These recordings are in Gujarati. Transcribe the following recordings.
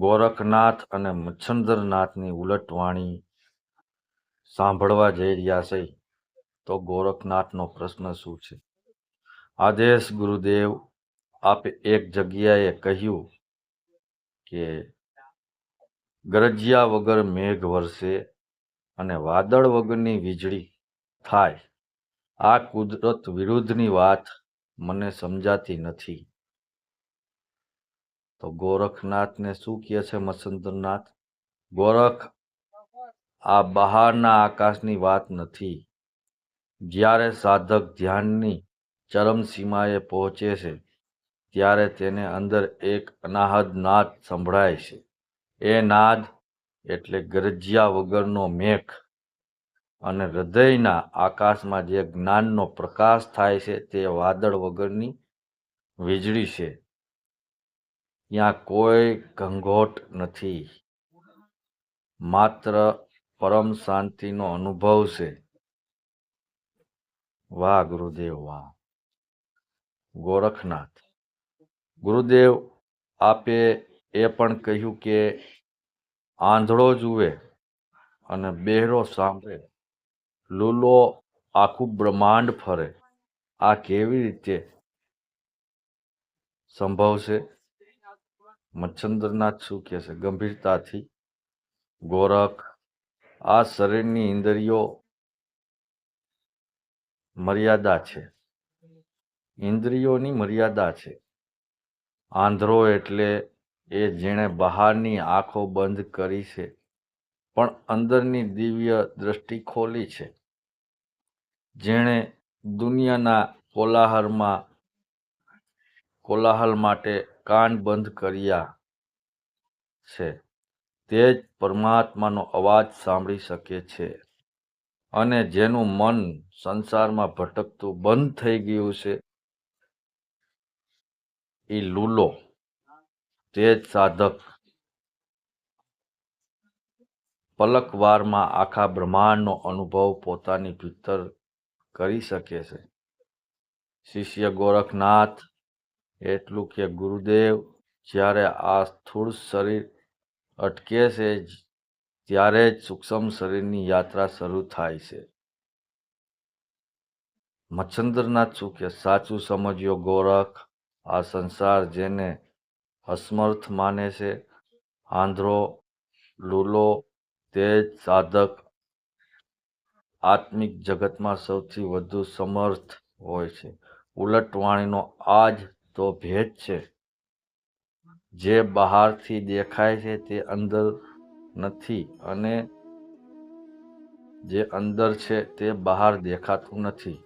ગોરખનાથ અને મચ્છંદરનાથની ઉલટવાણી સાંભળવા જઈ રહ્યા છે, તો ગોરખનાથનો પ્રશ્ન શું છે? આદેશ ગુરુદેવ આપે એક જગ્યાએ કહ્યું કે, ગરજિયા વગર મેઘ વરસે અને વાદળ વગરની વીજળી થાય. આ કુદરત વિરુદ્ધની વાત મને સમજાતી નથી. તો ગોરખનાથને શું કહે છે મત્સ્યેન્દ્રનાથ ગોરખ, આ બહારના આકાશની વાત નથી. જ્યારે સાધક ધ્યાનની ચરમસીમાએ પહોંચે છે, ત્યારે તેને અંદર એક અનાહદ નાદ સંભળાય છે. એ નાદ એટલે ગરજ્યા વગરનો મેઘ. અને હૃદયના આકાશમાં જે જ્ઞાનનો પ્રકાશ થાય છે, તે વાદળ વગરની વીજળી છે. ત્યાં કોઈ ઘંઘોટ નથી. માત્ર પરમ શાંતિનો અનુભવ છે. વાહ, ગુરુદેવ, વાહ. ગોરખનાથ. ગુરુદેવ, આપે એ પણ કહ્યું કે આંધળો જુએ અને બહેરો સાંભળે. લૂલો આખું બ્રહ્માંડ ફરે. આ કેવી રીતે સંભવ છે? મચ્છંદ્રનાથ શું કહે છે? ગંભીરતાથી. ગોરખ. આ શરીરની ઇન્દ્રિયો મર્યાદા છે. ઇન્દ્રિયોની મર્યાદા છે. આંધ્રો એટલે એ જેણે બહારની આંખો બંધ કરી છે, પણ અંદરની દિવ્ય દ્રષ્ટિ ખોલી છે. જેણે દુનિયાના કોલાહલમાં, કોલાહલ માટે કાન બંધ કર્યા છે. તે જ પરમાત્માનો અવાજ સાંભળી શકે છે અને જેનું મન સંસારમાં ભટકતું બંધ થઈ ગયું છે એ લૂલો. તે જ સાધક. પલકવારમાં આખા બ્રહ્માંડનો અનુભવ પોતાની ભીતર કરી શકે છે. શિષ્ય ગોરખનાથ એટલું કે ગુરુદેવ જ્યારે આ સ્થૂળ શરીર અટકે છે, ત્યારે જ સૂક્ષ્મ શરીરની યાત્રા શરૂ થાય છે. મચ્છંદ્રનાથ સુખે સાચું સમજ્યો ગોરખ. આ સંસાર જેને અસમર્થ માને છે, આંધ્રો, લૂલો તેજ સાધક આત્મિક જગતમાં સૌથી વધુ સમર્થ હોય છે. ઉલટવાણીનો આ જ તો ભેદ છે. જે બહારથી દેખાય છે તે અંદર નથી અને જે અંદર છે તે બહાર દેખાતું નથી.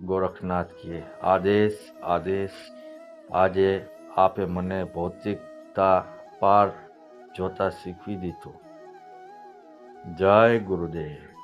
ગોરખનાથ કહે, આદેશ આદેશ, આજે આપે મને ભૌતિકતા પાર જોતા શીખવી દીધું. જય ગુરુદેવ.